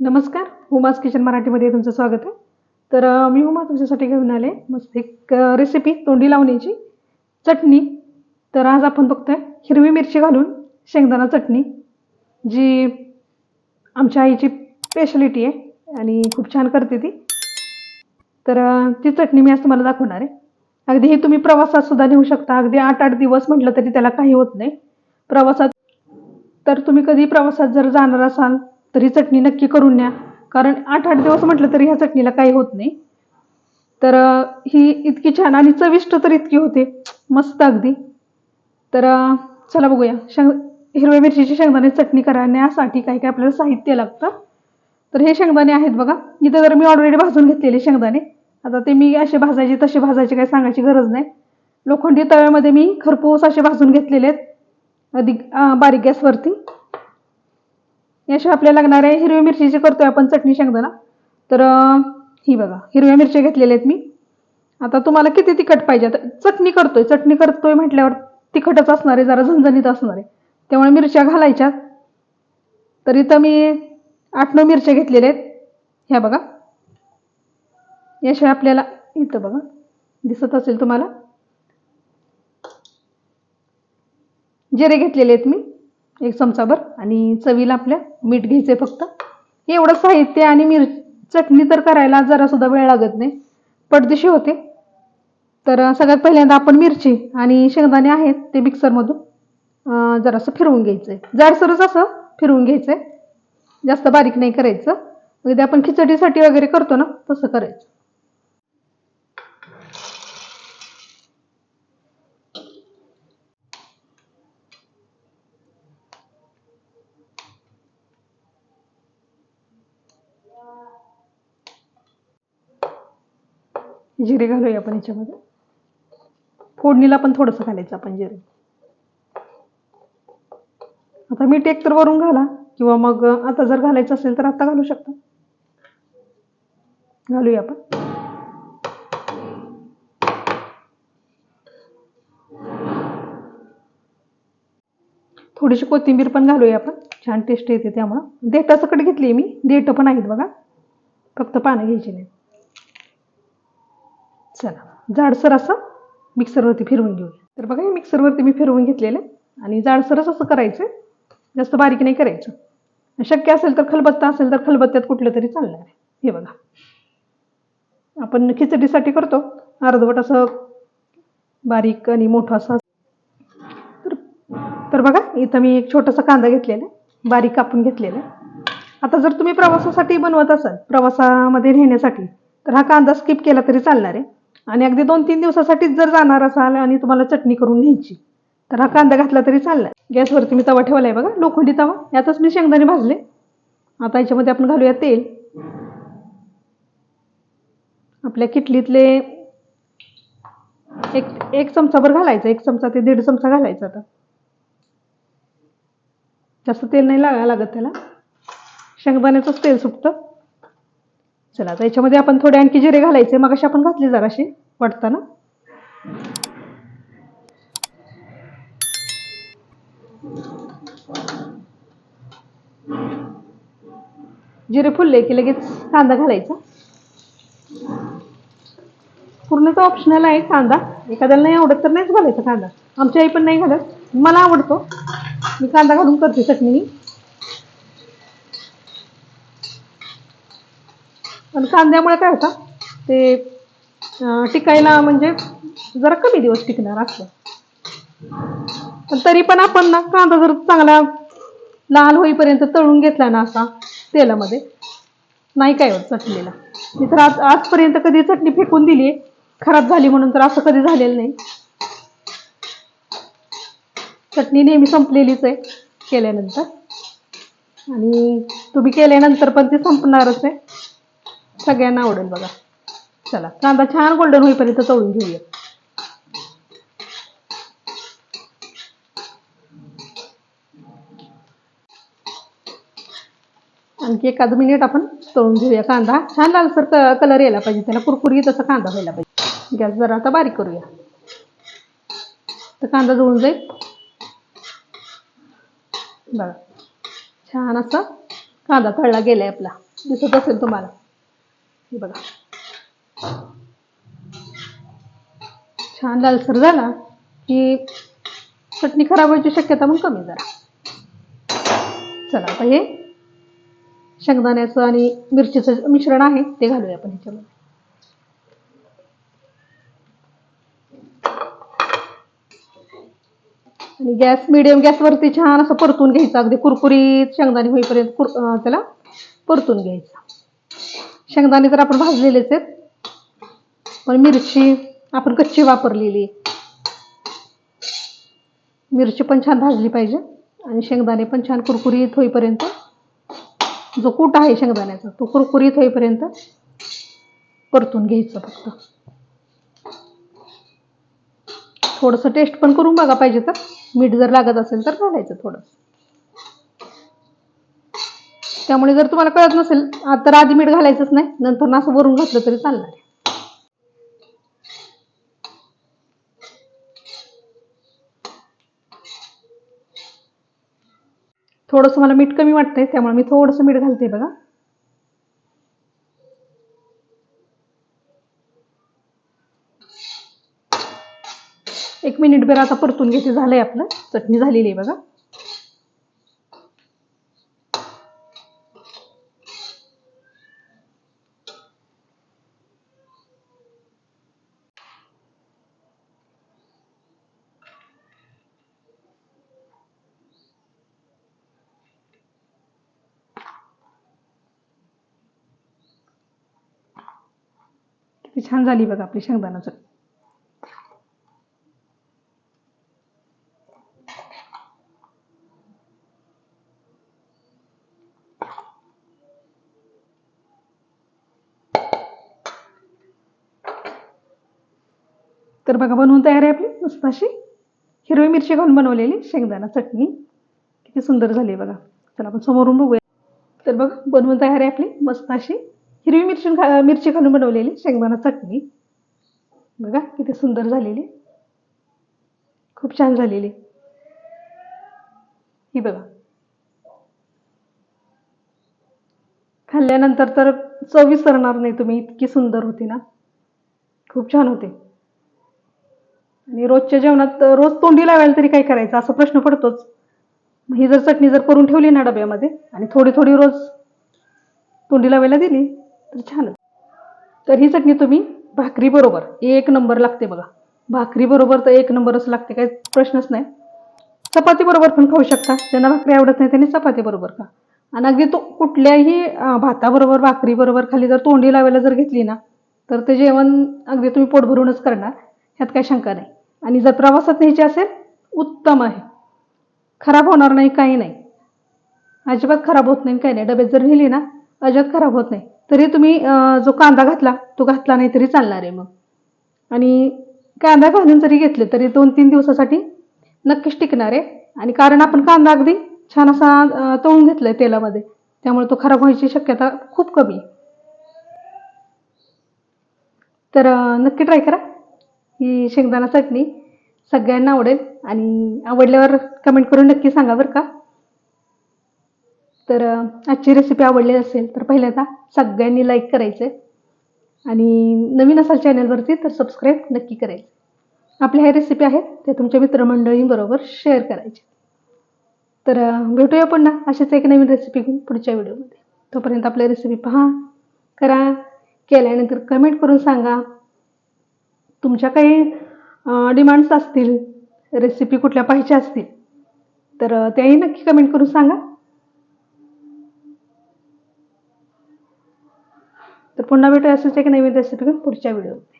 नमस्कार. Hummus kitchen मराठीमध्ये तुमचं स्वागत आहे. तर मी हुमा तुमच्यासाठी घेऊन आले. मस्त एक रेसिपी तोंडी लावण्याची. चटणी. तर आज आपण बघतोय हिरवी मिरची घालून शेंगदाणा चटणी जी आमच्या आईची स्पेशलिटी आहे आणि खूप छान करते ती. तर ती चटणी मी आज तुम्हाला दाखवणार आहे. अगदी ही तुम्ही प्रवासात सुद्धा नेऊ शकता. अगदी आठ आठ दिवस म्हटलं तरी त्याला काही होत नाही. प्रवासात तर तुम्ही कधी प्रवासात जर जाणार असाल तर ही चटणी नक्की करून न्या. कारण आठ आठ दिवस म्हटलं तरी ह्या चटणीला काही होत नाही. तर ही इतकी छान आणि चविष्ट तर इतकी होते. मस्त अगदी. तर चला बघूया. शेंग हिरव्या मिरचीची शेंगदाणे चटणी करण्यासाठी काय काय आपल्याला साहित्य लागतं. तर हे शेंगदाणे आहेत बघा. इथं जर मी ऑलरेडी भाजून घेतलेले शेंगदाणे आता ते मी असे भाजायचे तसे भाजायचे काही सांगायची गरज नाही. लोखंडी तव्यामध्ये मी खरपूस असे भाजून घेतलेले आहेत. अधिक बारीक गॅसवरती. याशिवाय आपल्याला लागणाऱ्या हिरव्या मिरचीची करतोय आपण चटणी शेंगदाणा. तर ही बघा हिरव्या मिरच्या घेतलेल्या आहेत मी. आता तुम्हाला किती तिखट पाहिजे? आता चटणी करतोय चटणी करतोय म्हटल्यावर तिखटच असणार आहे जरा झणझणीत असणार आहे. त्यामुळे मिरच्या घालायच्या. तर इथं मी आठ नऊ मिरच्या घेतलेल्या आहेत. ह्या बघा. याशिवाय आपल्याला इथं बघा दिसत असेल तुम्हाला. जिरे घेतलेले आहेत मी. एक चमचाभर आणि चवीला आपल्या मीठ घ्यायचे फक्त. एवढं साहित्य आणि मिर चटणी तर करायला जरासुद्धा वेळ लागत नाही. पटदिशी होते. तर सगळ्यात पहिल्यांदा आपण मिरची आणि शेंगदाणे आहेत ते मिक्सरमधून जरासं फिरवून घ्यायचं आहे जाडसरच असं फिरवून घ्यायचं आहे जास्त बारीक नाही करायचं. म्हणजे आपण खिचडीसाठी वगैरे करतो ना तसं करायचं. जिरे घालूया आपण याच्यामध्ये. फोडणीला पण थोडंसं घालायचं आपण जिरे. आता मीठ एक तर वरून घाला किंवा मग आता जर घालायचं असेल तर आता घालू शकता. घालूया आपण. थोडीशी कोथिंबीर पण घालूया आपण. छान टेस्ट येते त्यामुळं. देठासकट घेतली मी. देठ पण आहेत बघा. फक्त पानं घ्यायची नाही चला जाडसर असं मिक्सरवरती फिरवून घेऊया. तर बघा हे मिक्सरवरती मी फिरवून घेतलेलं आहे आणि जाडसरच असं करायचं जास्त बारीक नाही करायचं. शक्य असेल तर खलबत्ता असेल तर खलबत्त्यात कुठलं तरी चालणार आहे. हे बघा. आपण खिचडीसाठी करतो. अर्धवट असं बारीक आणि मोठं असं तर तर बघा इथं मी एक छोटासा कांदा घेतलेला आहे. बारीक कापून घेतलेला आहे. आता जर तुम्ही प्रवासासाठी बनवत असाल प्रवासामध्ये नेण्यासाठी तर हा कांदा स्किप केला तरी चालणार आहे. आणि अगदी दोन तीन दिवसासाठीच जर जाणार असाल आणि तुम्हाला चटणी करून घ्यायची तर हा कांदा घातला तरी चालला गॅसवरती मी तवा ठेवला आहे बघा लोखंडी तवा. यातच मी शेंगदाणे भाजले. आता याच्यामध्ये आपण घालूया तेल. आपल्या किटलीतले एक एक चमचाभर घालायचं एक चमचा ते दीड चमचा घालायचा आता. जास्त तेल नाही लागा लागत त्याला. शेंगदाण्याचंच तेल सुटतं. चला आता याच्यामध्ये आपण थोडे आणखी जिरे घालायचे. मग आपण घातले जराशी वाटताना जिरे फुलले की लगेच कांदा घालायचा. पूर्णच ऑप्शनल आहे कांदा. एखाद्याला नाही आवडत तर नाहीच घालायचा कांदा. आमच्या आई पण नाही घालत. मला आवडतो. मी कांदा घालून करते चटणी. पण कांद्यामुळे काय होतं? ते टिकायला म्हणजे जरा कमी दिवस टिकणार असलं पण तरी पण आपण ना कांदा जर चांगला लाल होईपर्यंत तळून घेतला ना असा तेलामध्ये नाही काय होत चटणीला. मी तर आज आजपर्यंत कधी चटणी फेकून दिली खराब झाली म्हणून तर असं कधी झालेलं नाही. चटणी नेहमी संपलेलीच आहे केल्यानंतर. आणि तुम्ही केल्यानंतर पण ती संपणारच आहे. सगळ्यांना आवडेल बघा. चला कांदा छान गोल्डन होईपर्यंत तळून घेऊया. आणखी एखाद मिनिट आपण तळून घेऊया कांदा. छान लालसर कलर यायला पाहिजे त्याला कुरकुरीत असा कांदा व्हायला पाहिजे. गॅस जरा आता बारीक करूया. तर कांदा जळून जाईल. बघा. छान असं कांदा तळला गेलाय आपला. दिसत असेल तुम्हाला. हे बघा. छान लालसर झाला की चटणी खराब व्हायची शक्यता मग कमी जरा चला आता हे शेंगदाण्याचं आणि मिरचीचं मिश्रण आहे ते घालूया आपण ह्याच्यामध्ये. आणि गॅस मिडियम गॅसवरती छान असं परतून घ्यायचं. अगदी कुरकुरीत शेंगदाणे होईपर्यंत कुर त्याला परतून घ्यायचं. शेंगदाणे तर आपण भाजलेलेच आहेत. पण मिरची आपण कच्ची वापरलेली मिरची पण छान भाजली पाहिजे आणि शेंगदाणे पण छान कुरकुरीत होईपर्यंत जो कूट आहे शेंगदाण्याचा तो कुरकुरीत होईपर्यंत परतून घ्यायचं फक्त. थोडंसं टेस्ट पण करून बघा पाहिजे तर. मीठ जर लागत असेल तर घालायचं थोडं त्यामुळे जर तुम्हाला कळत नसेल तर आधी मीठ घालायचंच नाही नंतर ना असं वरून घातलं तरी चालणार आहे. थोडंसं मला मीठ कमी वाटतंय त्यामुळे मी थोडंसं मीठ घालते बघा. एक मिनिट बेर आता परतून घेते झालंय आपलं. चटणी झालेली आहे बघा. ती छान झाली बघा आपली शेंगदाणा चटणी तर बघा बनवून तयार आहे आपली मस्त अशी. हिरवी मिरची घालून बनवलेली शेंगदाणा चटणी. किती सुंदर झाली बघा. चला आपण समोरून बघूया. तर बघा बनवून तयार आहे आपली मस्त अशी. हिरवी मिरची खा मिरची घालून बनवलेली शेंगदाणा चटणी. बघा किती सुंदर झालेली. खूप छान झालेली. ही बघा. खाल्ल्यानंतर तर चव विसरणार नाही तुम्ही इतकी सुंदर होती ना. खूप छान होते. आणि रोजच्या जेवणात रोज तोंडी लावायला तरी काय करायचं असा प्रश्न पडतोच. मग ही जर चटणी जर करून ठेवली ना डब्यामध्ये आणि थोडी थोडी रोज तोंडी लावायला दिली छान. तर ही चटणी तुम्ही भाकरी बरोबर एक नंबर लागते बघा. भाकरी बरोबर तर एक नंबरच लागते काही प्रश्नच नाही. चपाती बरोबर पण खाऊ शकता. ज्यांना भाकरी आवडत नाही त्यांनी चपाती बरोबर खा. आणि अगदी तो कुठल्याही भाताबरोबर भाकरी बरोबर खाली जर तोंडी लावायला जर घेतली ना तर ते जेवण अगदी तुम्ही पोट भरूनच करणार. ह्यात काही शंका नाही. आणि जर प्रवासात न्यायची असेल उत्तम आहे. खराब होणार नाही काही नाही. अजिबात खराब होत नाही काही नाही. डब्यात जर नेली ना अजिबात खराब होत नाही. तरी तुम्ही जो कांदा घातला तो घातला नाही तरी चालणार आहे मग. आणि कांदा घालून जरी घेतले तरी दोन तीन दिवसासाठी नक्कीच टिकणार आहे. आणि कारण आपण कांदा अगदी छान असा अं, तळून घेतलाय तेलामध्ये. त्यामुळे तो खराब व्हायची शक्यता खूप कमी आहे. तर नक्की ट्राय करा. ही शेंगदाणा चटणी सगळ्यांना आवडेल. आणि आवडल्यावर कमेंट करून नक्की सांगा बरं का. तर आजची रेसिपी आवडली असेल तर पहिल्यांदा सगळ्यांनी लाईक करायचं आणि नवीन असाल चॅनलवरती तर सबस्क्राईब नक्की करायचं आपल्या ह्या रेसिपी आहेत त्या तुमच्या मित्रमंडळींबरोबर शेअर करायचे. तर भेटूया पुन्हा अशाच एक नवीन रेसिपी घेऊन पुढच्या व्हिडिओमध्ये. तोपर्यंत आपल्या रेसिपी पहा करा केल्यानंतर कमेंट करून सांगा. तुमच्या काही डिमांड्स असतील रेसिपी कुठल्या पाहिजे असतील तर त्याही नक्की कमेंट करून सांगा. तर पुन्हा भेटू असंच एक नवीन रेसिपी घेऊन पुढच्या व्हिडिओमध्ये